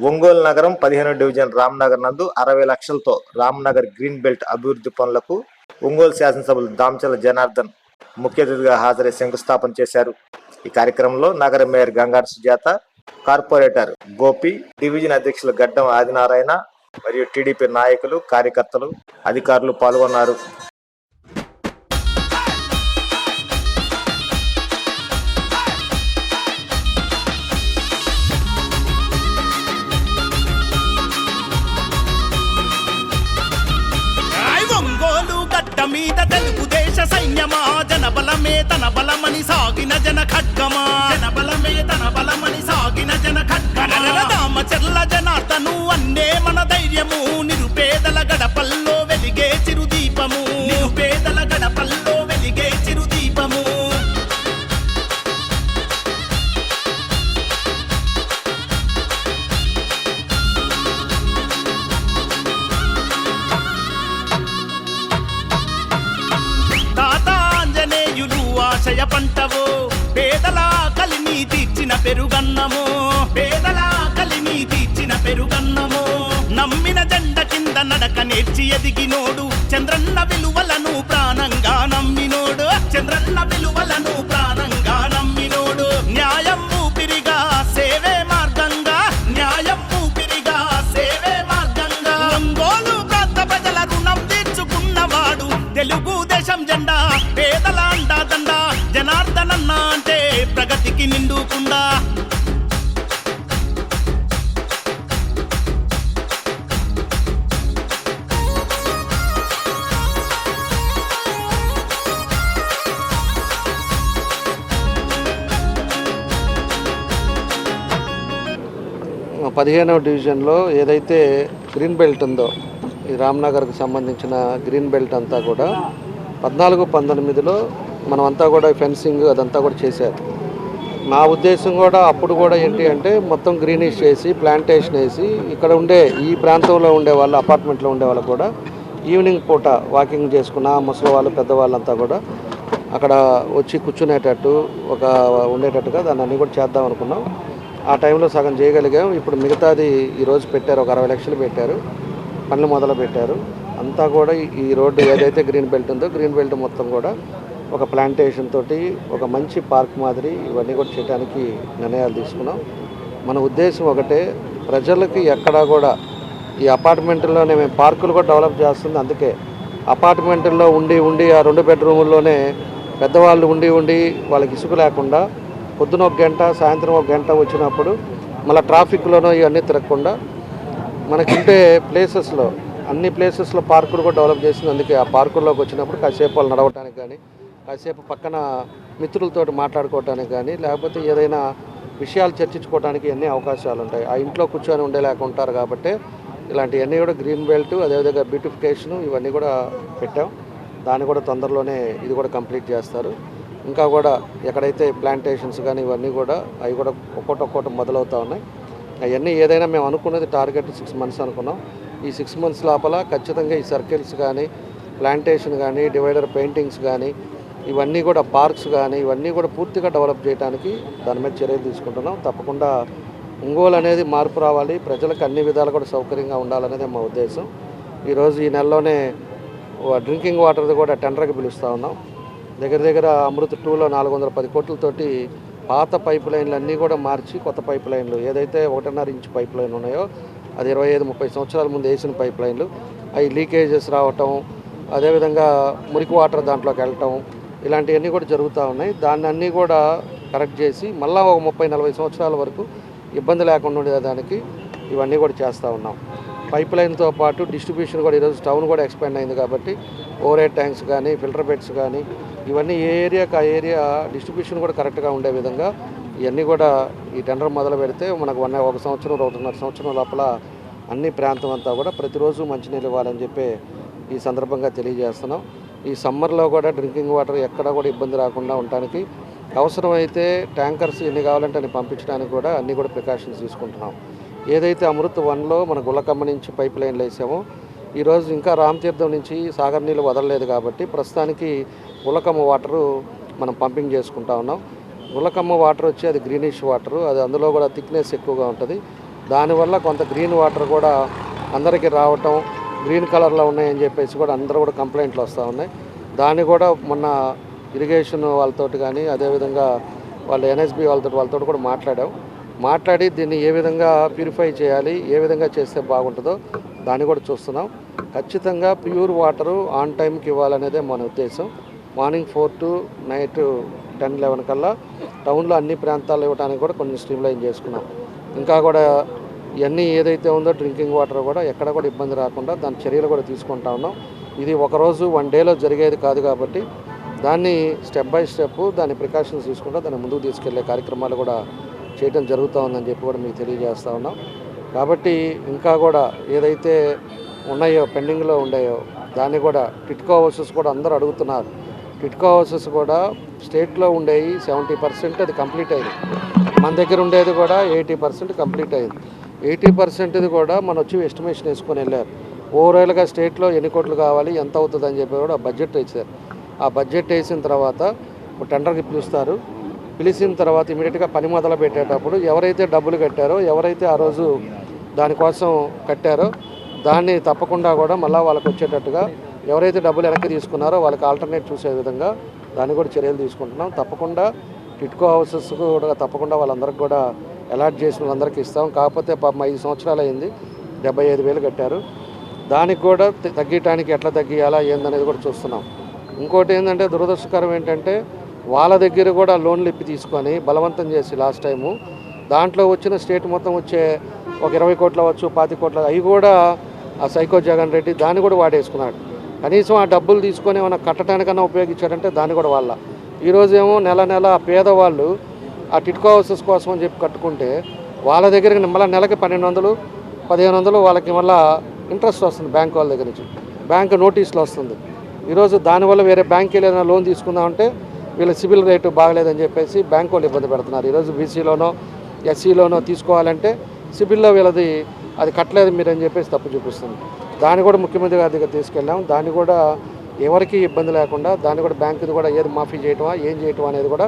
ఒంగోలు నగరం పదిహేను డివిజన్ రామ్నగర్ నందు అరవై లక్షలతో రామ్నగర్ గ్రీన్ బెల్ట్ అభివృద్ధి పనులకు ఒంగోలు శాసనసభ్యులు దాంచల జనార్దన్ ముఖ్య అతిథిగా హాజరై శంకుస్థాపన చేశారు. ఈ కార్యక్రమంలో నగర mayor గంగారు Sujatha corporator Gopi division అధ్యక్షులు గడ్డం ఆదినారాయణ మరియు టీడీపీ నాయకులు కార్యకర్తలు అధికారులు పాల్గొన్నారు. తెలుగుదేశ సైన్యమా జనబలమే తన బలమని సాగిన జన ఖడ్గమా? జనబలమే తన బలమని సాగిన జన ఖడ్గమా? రామచర్ల జనార్దను అన్నే పంటవో పేదల కలిని తీర్చిన పెరుగన్నమో పేదల కలిని తీర్చిన పెరుగన్నమో. నమ్మిన జెండ కింద నడక నేర్చి ఎదిగినోడు చంద్రన్న విలువలను ప్రాణంగా నమ్మినోడు చంద్రన్న విలువలను ప్రాణంగా నమ్మినోడు. న్యాయం ఊపిరిగా సేవే మార్గంగా న్యాయం ఊపిరిగా సేవే మార్గంగా. ఒంగోలు ప్రాంత ప్రజల రుణం తీర్చుకున్నవాడు తెలుగుదేశం జెండా ప్రగతికి నిండుకుండా. పదిహేనవ డివిజన్లో ఏదైతే గ్రీన్ బెల్ట్ ఉందో ఈ రామ్నగర్కి సంబంధించిన గ్రీన్ బెల్ట్ అంతా కూడా పద్నాలుగు పంతొమ్మిదిలో మనమంతా కూడా ఫెన్సింగ్ అదంతా కూడా చేశారు. నా ఉద్దేశం కూడా అప్పుడు కూడా ఏంటి అంటే మొత్తం గ్రీనిష్ చేసి ప్లాంటేషన్ వేసి ఇక్కడ ఉండే ఈ ప్రాంతంలో ఉండే వాళ్ళు అపార్ట్మెంట్లో ఉండే వాళ్ళు కూడా ఈవినింగ్ పూట వాకింగ్ చేసుకున్న ముసలి వాళ్ళు పెద్దవాళ్ళంతా కూడా అక్కడ వచ్చి కూర్చునేటట్టు ఒక ఉండేటట్టుగా దాన్ని అన్నీ కూడా చేద్దాం అనుకున్నాం. ఆ టైంలో సగం చేయగలిగాం. ఇప్పుడు మిగతాది ఈరోజు పెట్టారు ఒక అరవై లక్షలు పెట్టారు పనులు మొదలు పెట్టారు అంతా కూడా ఈ రోడ్డు ఏదైతే గ్రీన్ బెల్ట్ ఉందో గ్రీన్ బెల్ట్ మొత్తం కూడా ఒక ప్లాంటేషన్ తోటి ఒక మంచి పార్క్ మాదిరి ఇవన్నీ కూడా చేయడానికి నిర్ణయాలు తీసుకున్నాం. మన ఉద్దేశం ఒకటే ప్రజలకి ఎక్కడా కూడా ఈ అపార్ట్మెంట్లోనే మేము పార్కులు కూడా డెవలప్ చేస్తుంది. అందుకే అపార్ట్మెంట్లో ఉండి ఉండి ఆ రెండు బెడ్రూముల్లోనే పెద్దవాళ్ళు ఉండి ఉండి వాళ్ళకి ఇసుక లేకుండా పొద్దున ఒక గంట సాయంత్రం ఒక గంట వచ్చినప్పుడు మళ్ళీ ట్రాఫిక్లోనో ఇవన్నీ తిరగకుండా మనకుంటే ప్లేసెస్లో అన్ని ప్లేసెస్లో పార్కులు కూడా డెవలప్ చేసింది. అందుకే ఆ పార్కుల్లోకి వచ్చినప్పుడు కాసేపు వాళ్ళు నడవటానికి కానీ కాసేపు పక్కన మిత్రులతో మాట్లాడుకోవటానికి కానీ లేకపోతే ఏదైనా విషయాలు చర్చించుకోవడానికి ఎన్ని అవకాశాలు ఉంటాయి. ఆ ఇంట్లో కూర్చొని ఉండేలాగా ఉంటారు కాబట్టి ఇలాంటివన్నీ కూడా గ్రీన్ బెల్ట్ అదేవిధంగా బ్యూటిఫికేషను ఇవన్నీ కూడా పెట్టాం. దాన్ని కూడా తొందరలోనే ఇది కూడా కంప్లీట్ చేస్తారు. ఇంకా కూడా ఎక్కడైతే ప్లాంటేషన్స్ కానీ ఇవన్నీ కూడా అవి కూడా ఒక్కొక్కటి ఒక్కొక్కటి మొదలవుతూ ఉన్నాయి. అవన్నీ ఏదైనా మేము అనుకున్నది టార్గెట్ సిక్స్ మంత్స్ అనుకున్నాం. ఈ సిక్స్ మంత్స్ లోపల ఖచ్చితంగా ఈ సర్కిల్స్ కానీ ప్లాంటేషన్ కానీ డివైడర్ పెయింటింగ్స్ కానీ ఇవన్నీ కూడా పార్క్స్ కానీ ఇవన్నీ కూడా పూర్తిగా డెవలప్ చేయడానికి దాని మీద చర్యలు తీసుకుంటున్నాం. తప్పకుండా ఒంగోలు అనేది మార్పు రావాలి. ప్రజలకు అన్ని విధాలు కూడా సౌకర్యంగా ఉండాలనేది మా ఉద్దేశం. ఈరోజు ఈ నెలలోనే డ్రింకింగ్ వాటర్ది కూడా టెండర్కి పిలుస్తూ ఉన్నాం. దగ్గర దగ్గర అమృత్ టూలో నాలుగు వందల పది కోట్లతోటి పాత పైప్ లైన్లు అన్నీ కూడా మార్చి కొత్త పైప్ లైన్లు ఏదైతే ఒకటిన్నర ఇంచు పైప్ లైన్ ఉన్నాయో అది ఇరవై ఐదు ముప్పై సంవత్సరాల ముందు వేసిన పైప్ లైన్లు. అవి లీకేజెస్ రావటం అదేవిధంగా మురికి వాటర్ దాంట్లోకి వెళ్ళటం ఇలాంటివన్నీ కూడా జరుగుతూ ఉన్నాయి. దాన్ని అన్నీ కూడా కరెక్ట్ చేసి మళ్ళీ ఒక ముప్పై నలభై సంవత్సరాల వరకు ఇబ్బంది లేకుండా ఉండేదానికి ఇవన్నీ కూడా చేస్తూ ఉన్నాం. పైప్ లైన్తో పాటు డిస్ట్రిబ్యూషన్ కూడా ఈరోజు టౌన్ కూడా ఎక్స్పాండ్ అయింది కాబట్టి ఓవర్ ట్యాంక్స్ కానీ ఫిల్టర్ బెడ్స్ కానీ ఇవన్నీ ఏ ఏరియాకి ఆ ఏరియా డిస్ట్రిబ్యూషన్ కూడా కరెక్ట్గా ఉండే విధంగా ఇవన్నీ కూడా ఈ టెండర్ మొదలు పెడితే మనకు వన్ ఒక సంవత్సరం ఒకటిన్నర సంవత్సరం లోపల అన్ని ప్రాంతం అంతా కూడా ప్రతిరోజు మంచినీళ్ళు ఇవ్వాలని చెప్పి ఈ సందర్భంగా తెలియజేస్తున్నాం. ఈ సమ్మర్లో కూడా డ్రింకింగ్ వాటర్ ఎక్కడ కూడా ఇబ్బంది రాకుండా ఉండటానికి అవసరమైతే ట్యాంకర్స్ ఎన్ని కావాలంటే అన్ని పంపించడానికి కూడా అన్నీ కూడా ప్రికాషన్స్ తీసుకుంటున్నాం. ఏదైతే అమృత్ వన్లో మన గులకమ్మ నుంచి పైప్ లైన్లు వేసామో ఈరోజు ఇంకా రామతీర్థం నుంచి సాగర్ నీళ్ళు వదలలేదు కాబట్టి ప్రస్తుతానికి గులకమ్మ వాటరు మనం పంపింగ్ చేసుకుంటా ఉన్నాం. గులకమ్మ వాటర్ వచ్చి అది గ్రీనిష్ వాటర్ అది అందులో కూడా థిక్నెస్ ఎక్కువగా ఉంటుంది. దానివల్ల కొంత గ్రీన్ వాటర్ కూడా అందరికీ రావటం గ్రీన్ కలర్లో ఉన్నాయని చెప్పేసి కూడా అందరూ కూడా కంప్లైంట్లు వస్తూ ఉన్నాయి. దాన్ని కూడా మొన్న ఇరిగేషన్ వాళ్ళతోటి కానీ అదేవిధంగా వాళ్ళ ఎన్ఎస్బి వాళ్ళతో వాళ్ళతో కూడా మాట్లాడాం. మాట్లాడి దీన్ని ఏ విధంగా ప్యూరిఫై చేయాలి ఏ విధంగా చేస్తే బాగుంటుందో దాన్ని కూడా చూస్తున్నాం. ఖచ్చితంగా ప్యూర్ వాటరు ఆన్ టైంకి ఇవ్వాలనేదే మన ఉద్దేశం. Morning four to night ten eleven కల్లా టౌన్లో అన్ని ప్రాంతాల్లో ఇవ్వడానికి కూడా కొన్ని స్ట్రీమ్లైన్ చేసుకున్నాం. ఇంకా కూడా ఇవన్నీ ఏదైతే ఉందో డ్రింకింగ్ వాటర్ కూడా ఎక్కడ కూడా ఇబ్బంది రాకుండా దాని చర్యలు కూడా తీసుకుంటా ఉన్నాం. ఇది ఒకరోజు వన్ డేలో జరిగేది కాదు కాబట్టి దాన్ని స్టెప్ బై స్టెప్ దాని ప్రికాషన్స్ తీసుకుంటూ దాన్ని ముందుకు తీసుకెళ్ళే కార్యక్రమాలు కూడా చేయడం జరుగుతూ ఉందని చెప్పి కూడా మీకు తెలియజేస్తూ ఉన్నాం. కాబట్టి ఇంకా కూడా ఏదైతే ఉన్నాయో పెండింగ్లో ఉన్నాయో దాన్ని కూడా టిట్కో హౌసెస్ కూడా అందరూ అడుగుతున్నారు. టిట్కో హౌసెస్ కూడా స్టేట్లో ఉండేవి సెవెంటీ పర్సెంట్ అది కంప్లీట్ అయింది మన దగ్గర ఉండేది కూడా ఎయిటీ పర్సెంట్ కంప్లీట్ అయింది ఎయిటీ పర్సెంట్ది కూడా మన వచ్చి ఎస్టిమేషన్ వేసుకొని వెళ్ళారు. ఓవరాల్గా స్టేట్లో ఎన్ని కోట్లు కావాలి ఎంత అవుతుంది అని చెప్పి కూడా బడ్జెట్ వేసారు ఆ బడ్జెట్ వేసిన తర్వాత ఒక టెండర్కి పిలుస్తారు. పిలిచిన తర్వాత ఇమీడియట్గా పని మొదలు పెట్టేటప్పుడు ఎవరైతే డబ్బులు కట్టారో ఎవరైతే ఆ రోజు దానికోసం కట్టారో దాన్ని తప్పకుండా కూడా మళ్ళీ వాళ్ళకి వచ్చేటట్టుగా ఎవరైతే డబ్బులు వెనక్కి తీసుకున్నారో వాళ్ళకి ఆల్టర్నేట్ చూసే విధంగా దాన్ని కూడా చర్యలు తీసుకుంటున్నాం. తప్పకుండా టిట్కో హౌసెస్ కూడా తప్పకుండా వాళ్ళందరికీ కూడా అలాట్ చేసిన వాళ్ళందరికీ ఇస్తాం. కాకపోతే పాపం ఐదు సంవత్సరాలు అయింది. డెబ్బై ఐదు వేలు కట్టారు. దానికి కూడా త- తగ్గించడానికి ఎట్లా తగ్గియాలా ఏందనేది కూడా చూస్తున్నాం. ఇంకోటి ఏంటంటే దురదృష్టకరం ఏంటంటే వాళ్ళ దగ్గర కూడా లోన్లు ఇప్పి తీసుకొని బలవంతం చేసి లాస్ట్ టైము దాంట్లో వచ్చిన స్టేట్ మొత్తం వచ్చే ఒక ఇరవై కోట్లు అవ్వచ్చు పాతి కోట్ల అవి కూడా ఆ సైకో జగన్ రెడ్డి దాన్ని కూడా వాడేసుకున్నాడు. కనీసం ఆ డబ్బులు తీసుకొని ఏమైనా కట్టడానికన్నా ఉపయోగించాడంటే దాన్ని కూడా వాళ్ళ. ఈరోజేమో నెల నెల పేదవాళ్ళు ఆ టిట్కో హౌసెస్ కోసం అని చెప్పి కట్టుకుంటే వాళ్ళ దగ్గర మళ్ళీ నెలకి పన్నెండు వందలు పదిహేను వందలు వాళ్ళకి మళ్ళీ ఇంట్రెస్ట్ వస్తుంది బ్యాంక్ వాళ్ళ దగ్గర నుంచి. బ్యాంక్ నోటీసులు వస్తుంది. ఈరోజు దానివల్ల వేరే బ్యాంక్ ఏదైనా లోన్ తీసుకుందామంటే వీళ్ళ సిబిల్ రేటు బాగలేదని చెప్పేసి బ్యాంక్ వాళ్ళు ఇబ్బంది పెడుతున్నారు. ఈరోజు బీసీలోనో ఎస్సీలోనో తీసుకోవాలంటే సిబిల్లో వీళ్ళది అది కట్టలేదు మీరు అని చెప్పేసి తప్పు చూపిస్తుంది. దాన్ని కూడా ముఖ్యమంత్రి గారి దగ్గర తీసుకెళ్ళాం. దాన్ని కూడా ఎవరికి ఇబ్బంది లేకుండా దాన్ని కూడా బ్యాంకుది కూడా ఏది మాఫీ చేయటమా ఏం చేయటం అనేది కూడా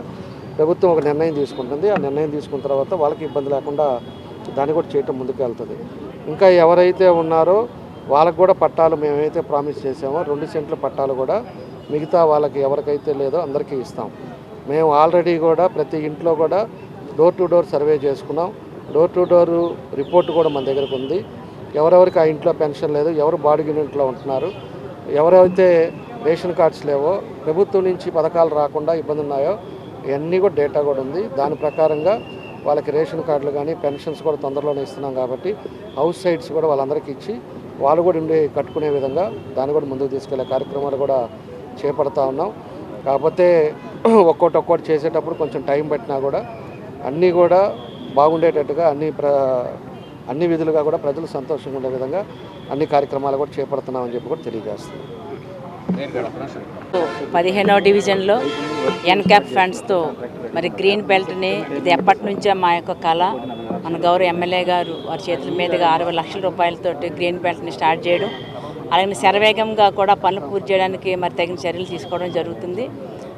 ప్రభుత్వం ఒక నిర్ణయం తీసుకుంటుంది. ఆ నిర్ణయం తీసుకున్న తర్వాత వాళ్ళకి ఇబ్బంది లేకుండా దాన్ని కూడా చేయటం ముందుకు వెళ్తుంది ఇంకా ఎవరైతే ఉన్నారో వాళ్ళకు కూడా పట్టాలు మేమైతే ప్రామిస్ చేసామో రెండు సెంట్ల పట్టాలు కూడా మిగతా వాళ్ళకి ఎవరికైతే లేదో అందరికీ ఇస్తాం. మేము ఆల్రెడీ కూడా ప్రతి ఇంట్లో కూడా డోర్ టు డోర్ సర్వే చేసుకున్నాం. డోర్ టు డోర్ రిపోర్ట్ కూడా మన దగ్గరకు ఉంది. ఎవరెవరికి ఆ ఇంట్లో పెన్షన్ లేదు ఎవరు బాడుగి ఇంట్లో ఉంటున్నారు ఎవరైతే రేషన్ కార్డ్స్ లేవో ప్రభుత్వం నుంచి పథకాలు రాకుండా ఇబ్బంది ఉన్నాయో ఇవన్నీ కూడా డేటా కూడా ఉంది. దాని ప్రకారంగా వాళ్ళకి రేషన్ కార్డులు కానీ పెన్షన్స్ కూడా తొందరలోనే ఇస్తున్నాం కాబట్టి హౌస్ సైడ్స్ కూడా వాళ్ళందరికీ ఇచ్చి వాళ్ళు కూడా ఉండి కట్టుకునే విధంగా దాన్ని కూడా ముందుకు తీసుకెళ్ళే కార్యక్రమాలు కూడా చేపడతా ఉన్నాం. కాకపోతే ఒక్కోటి ఒక్కోటి చేసేటప్పుడు కొంచెం టైం పెట్టినా కూడా అన్నీ కూడా బాగుండేటట్టుగా అన్ని ప్ర అన్ని విధులుగా కూడా ప్రజలు సంతోషంగా ఉండే విధంగా అన్ని కార్యక్రమాలు కూడా చేపడుతున్నామని చెప్పి కూడా తెలియజేస్తున్నాం. పదిహేనవ డివిజన్లో ఎన్క్యాప్ ఫండ్స్తో మరి గ్రీన్ బెల్ట్ని ఇది ఎప్పటి నుంచో మా యొక్క కళ. మన గౌరవ ఎమ్మెల్యే గారు వారి చేతుల మీదుగా అరవై లక్షల రూపాయలతోటి గ్రీన్ బెల్ట్ని స్టార్ట్ చేయడం. అలాగే శరవేగంగా కూడా పనులు పూర్తి చేయడానికి మరి తగిన చర్యలు తీసుకోవడం జరుగుతుంది.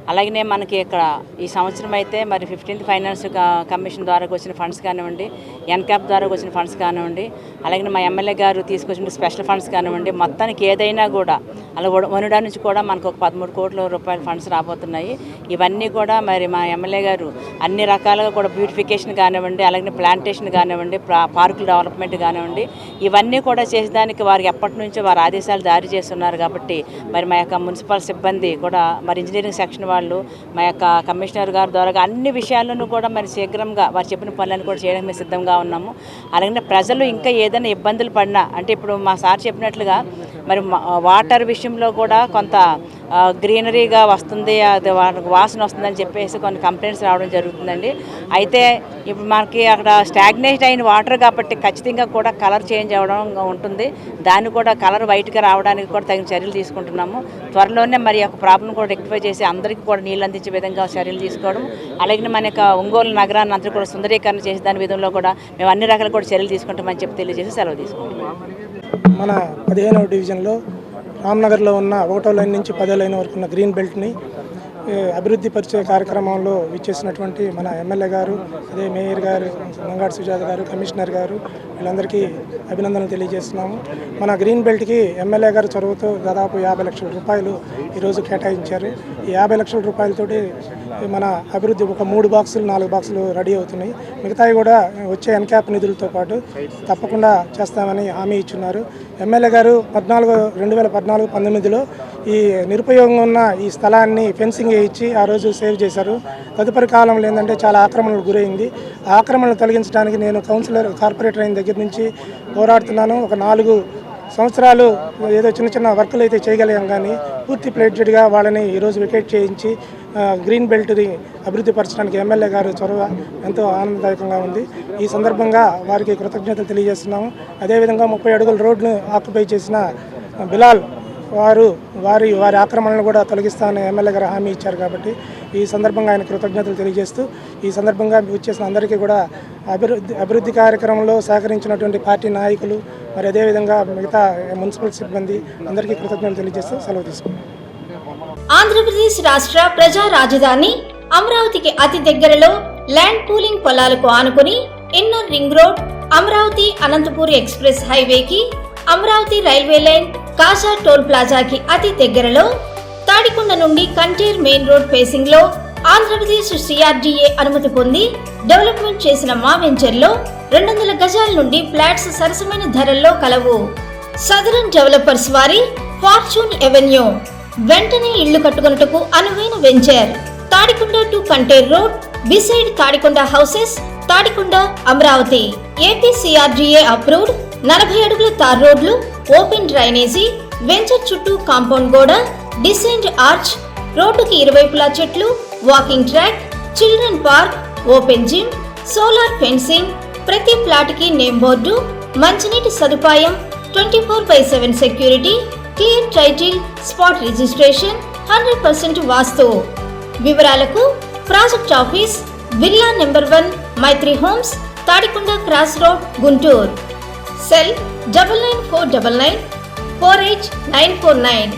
అలాగనే మనకి ఇక్కడ ఈ సంవత్సరం అయితే మరి ఫిఫ్టీన్త్ ఫైనాన్స్ కమిషన్ ద్వారా వచ్చిన ఫండ్స్ కానివ్వండి ఎన్క్యాప్ ద్వారా వచ్చిన ఫండ్స్ కానివ్వండి అలాగే మా ఎమ్మెల్యే గారు తీసుకొచ్చిన స్పెషల్ ఫండ్స్ కానివ్వండి మొత్తానికి ఏదైనా కూడా అలా వడ- వనుడా నుంచి కూడా మనకు ఒక పదమూడు కోట్ల రూపాయల ఫండ్స్ రాబోతున్నాయి. ఇవన్నీ కూడా మరి మా ఎమ్మెల్యే గారు అన్ని రకాలుగా కూడా బ్యూటిఫికేషన్ కానివ్వండి అలాగే ప్లాంటేషన్ కానివ్వండి పార్కుల డెవలప్మెంట్ కానివ్వండి ఇవన్నీ కూడా చేసేదానికి వారికి ఎప్పటి నుంచో వారు ఆదేశాలు జారీ చేస్తున్నారు కాబట్టి మరి మా యొక్క మున్సిపల్ సిబ్బంది కూడా మరి ఇంజనీరింగ్ సెక్షన్ వాళ్ళు మా యొక్క కమిషనర్ గారి ద్వారా అన్ని విషయాలను కూడా మరి శీఘ్రంగా వారు చెప్పిన పనులను కూడా చేయడానికి మేము సిద్ధంగా ఉన్నాము. అలాగే ప్రజలు ఇంకా ఏదైనా ఇబ్బందులు పడినా అంటే ఇప్పుడు మా సార్ చెప్పినట్లుగా మరి మా- వాటర్ విషయంలో కూడా కొంత గ్రీనరీగా వస్తుంది అది వా- వాసన వస్తుందని చెప్పేసి కొన్ని కంప్లైంట్స్ రావడం జరుగుతుందండి. అయితే ఇప్పుడు మనకి అక్కడ స్టాగ్నేట్ అయిన వాటర్ కాబట్టి ఖచ్చితంగా కూడా కలర్ చేంజ్ అవ్వడం ఉంటుంది. దాన్ని కూడా కలర్ వైట్గా రావడానికి కూడా తగిన చర్యలు తీసుకుంటున్నాము. త్వరలోనే మరి యొక్క ప్రాబ్లం కూడా రెక్టిఫై చేసి అందరికీ కూడా నీళ్ళు అందించే విధంగా చర్యలు తీసుకోవడం. అలాగే మన యొక్క ఒంగోలు నగరాన్ని అందరూ కూడా సుందరీకరణ చేసి దాని విధంలో కూడా మేము అన్ని రకాల కూడా చర్యలు తీసుకుంటామని చెప్పి తెలియజేసి సెలవు తీసుకుంటాం మన పదిహేనవ డివిజన్లో రామ్నగర్లో ఉన్న ఒకటో లైన్ నుంచి పదో లైన్ వరకు ఉన్న గ్రీన్ బెల్ట్ని అభివృద్ధి పరిచే కార్యక్రమంలో విచ్చేసినటువంటి మన ఎమ్మెల్యే గారు అదే మేయర్ గారు మంగాడు సుజాత గారు కమిషనర్ గారు వీళ్ళందరికీ అభినందనలు తెలియజేస్తున్నాము. మన గ్రీన్ బెల్ట్కి ఎమ్మెల్యే గారు చొరవతో దాదాపు యాభై లక్షల రూపాయలు ఈరోజు కేటాయించారు. ఈ యాభై లక్షల రూపాయలతోటి మన అభివృద్ధి ఒక మూడు బాక్సులు నాలుగు బాక్సులు రెడీ అవుతున్నాయి. మిగతావి కూడా వచ్చే ఎన్క్యాప్ నిధులతో పాటు తప్పకుండా చేస్తామని హామీ ఇచ్చున్నారు. ఎమ్మెల్యే గారు పద్నాలుగు రెండు వేల పద్నాలుగు పంతొమ్మిదిలో ఈ నిరుపయోగంగా ఉన్న ఈ స్థలాన్ని ఫెన్సింగ్ వేయించి ఆ రోజు సేవ్ చేశారు. తదుపరి కాలంలో ఏంటంటే చాలా ఆక్రమణలు గురైంది. ఆ ఆక్రమణలు తొలగించడానికి నేను కౌన్సిలర్ కార్పొరేటర్ అయిన దగ్గర నుంచి పోరాడుతున్నాను. ఒక నాలుగు సంవత్సరాలు ఏదో చిన్న చిన్న వర్కులు అయితే చేయగలిగాం కానీ పూర్తి ప్లేటెడ్గా వాళ్ళని ఈరోజు వికెట్ చేయించి గ్రీన్ బెల్ట్ని అభివృద్ధి పరచడానికి ఎమ్మెల్యే గారు చొరవ ఎంతో ఆనందదాయకంగా ఉంది. ఈ సందర్భంగా వారికి కృతజ్ఞతలు తెలియజేస్తున్నాము. అదేవిధంగా ముప్పై అడుగుల రోడ్ను ఆక్యుపై చేసిన బిలాల్ వారు వారి వారి ఆక్రమణను కూడా తొలగిస్తానని ఎమ్మెల్యే గారు హామీ ఇచ్చారు కాబట్టి ఈ సందర్భంగా ఆయన కృతజ్ఞతలు తెలియజేస్తూ ఈ సందర్భంగా వచ్చేసిన అందరికీ కూడా అభివృద్ధి అభివృద్ధి కార్యక్రమంలో సహకరించినటువంటి పార్టీ నాయకులు మరి అదేవిధంగా మిగతా మున్సిపల్ సిబ్బంది అందరికీ కృతజ్ఞతలు తెలియజేస్తూ సెలవు తీసుకున్నాం ఆంధ్రప్రదేశ్ రాష్ట్ర ప్రజా రాజధాని అమరావతికి అతి దగ్గరలో ల్యాండ్ పూలింగ్ పొలాలకు ఆనుకుని inner ring road Amaravati Anantapur express హైవేకి Amaravati railway line Kaza toll ప్లాజాకి అతి దగ్గరలో తాడికొండ నుండి కంటేర్ మెయిన్ రోడ్ ఫేసింగ్లో ఆంధ్రప్రదేశ్ సిఆర్డీఏ అనుమతి పొంది డెవలప్మెంట్ చేసిన మా వెంచర్లో రెండు వందల గజాల నుండి ఫ్లాట్స్ సరసమైన ధరల్లో కలవు. సదరన్ డెవలపర్స్ వారి ఫార్చ్యూన్ ఎవెన్యూ. వెంటనే ఇళ్ళు కట్టుకొనుటకు అనువైన venture. Tadikonda to Kanteru road beside Tadikonda houses Tadikonda Amaravati. AP CRDA approved నలభై అడుగుల తార్ రోడ్లు ఓపెన్ డ్రైనేజీ వెంచర్ చుట్టూ కాంపౌండ్ గోడ డిసెంట్ ఆర్చ్ రోడ్డుకి ఇరువైపులా చెట్లు walking track children park open gym solar fencing ప్రతి ప్లాట్కి నేమ్ బోర్డు మంచినీటి సదుపాయం twenty four by seven security clear title spot registration hundred percent vastu. వివరాలకు project office villa number one Maitri homes Tadikonda cross road Guntur. Cell double nine four double nine four eight nine four nine